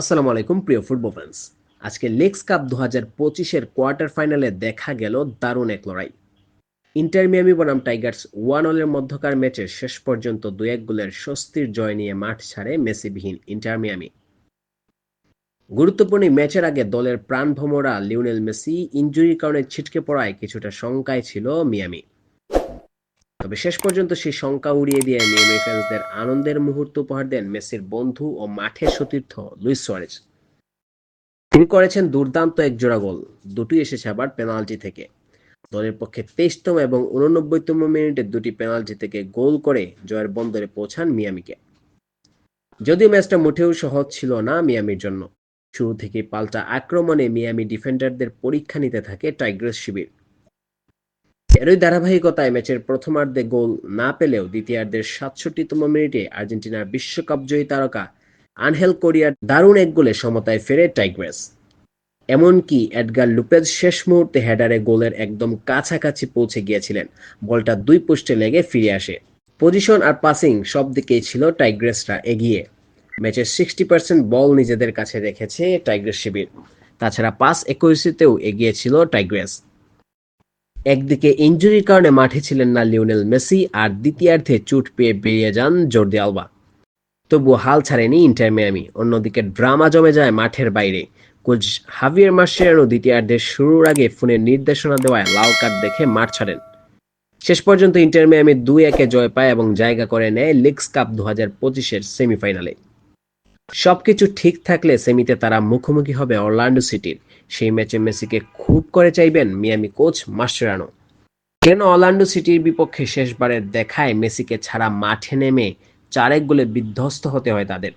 আসসালামু আলাইকুম, প্রিয় ফুটবল ফ্যান্স আজকে লেগস কাপ দু হাজার পঁচিশের কোয়ার্টার ফাইনালে দেখা গেল দারুণ এক লড়াই। ইন্টার মিয়ামি বনাম টাইগার্স ওয়ান অলের মধ্যকার ম্যাচের শেষ পর্যন্ত দু এক গোলের স্বস্তির জয় নিয়ে মাঠ ছাড়ে মেসিবিহীন ইন্টার মিয়ামি গুরুত্বপূর্ণ ম্যাচের আগে দলের প্রাণভমরা লিওনেল মেসি ইঞ্জুরির কারণে ছিটকে পড়ায় কিছুটা শঙ্কায় ছিল মিয়ামি। তবে শেষ পর্যন্ত সেই শঙ্কা উড়িয়ে দিয়ে মিয়ামি ফ্যান্সদের আনন্দের মুহূর্ত উপহার দেন মেসির বন্ধু ও মাঠের সতীর্থ লুইস সোয়ারেজ। তিনি করেছেন দুর্দান্ত এক জোড়া গোল। দুটি এসেছে আবার পেনাল্টি থেকে। দলের পক্ষে তেইশতম এবং উননব্বইতম মিনিটে দুটি পেনাল্টি থেকে গোল করে জয়ের বন্দরে পৌঁছান মিয়ামিকে। যদিও ম্যাচটা মোটেও সহজ ছিল না মিয়ামির জন্য। শুরু থেকেই পাল্টা আক্রমণে মিয়ামি ডিফেন্ডারদের পরীক্ষা নিতে থাকে টাইগ্রেস শিবির। এরই ধারাবাহিকতায় ম্যাচের প্রথমার্ধে গোল না পেলেও দ্বিতীয়ার্ধের সাতষট্টিতম মিনিটে আর্জেন্টিনার বিশ্বকাপ জয়ী তারকা আনহেল কোরিয়ার দারুণ এক গোলে সমতায় ফেরে টাইগ্রেস। এমনকি এডগার লুপেজ শেষ মুহূর্তে হেডারে গোলের একদম কাছাকাছি পৌঁছে গিয়েছিলেন। বলটা দুই পোস্টে লেগে ফিরে আসে। পজিশন আর পাসিং সব দিকেই ছিল টাইগ্রেসরা এগিয়ে। ম্যাচের সিক্সটি পার্সেন্ট বল নিজেদের কাছে রেখেছে টাইগ্রেস শিবির। তাছাড়া পাস একুইসিতেও এগিয়ে ছিল টাইগ্রেস। একদিকে ইঞ্জুরির কারণে মাঠে ছিলেন না লিওনেল মেসি আর দ্বিতীয়ার্ধে চুট পেয়ে বেরিয়ে যান জর্দি আলবা। তবু হাল ছাড়েনি ইন্টার মিয়ামি, অন্যদিকে ড্রামা জমে যায় মাঠের বাইরে। কোচ হাভিয়ার মার্শিয়ানো দ্বিতীয়ার্ধের শুরুর আগে ফোনের নির্দেশনা দেওয়ায় লাল কার্ড দেখে মাঠ ছাড়েন। শেষ পর্যন্ত ইন্টার মিয়ামি দুই একে জয় পায় এবং জায়গা করে নেয় লিগস কাপ দু হাজার পঁচিশের সেমিফাইনালে। সবকিছু ঠিক থাকলে সেমিতে তারা মুখোমুখি হবে অরল্যান্ডো সিটির। সেই ম্যাচে মেসিকে খুব করে চাইবেন মিয়ামি কোচ মাস্টারানো। কেন অরল্যান্ডো সিটির বিপক্ষে শেষবারের দেখায় মেসিকে ছাড়া মাঠে নেমে চারেক গোলে বিধ্বস্ত হতে হয় তাদের?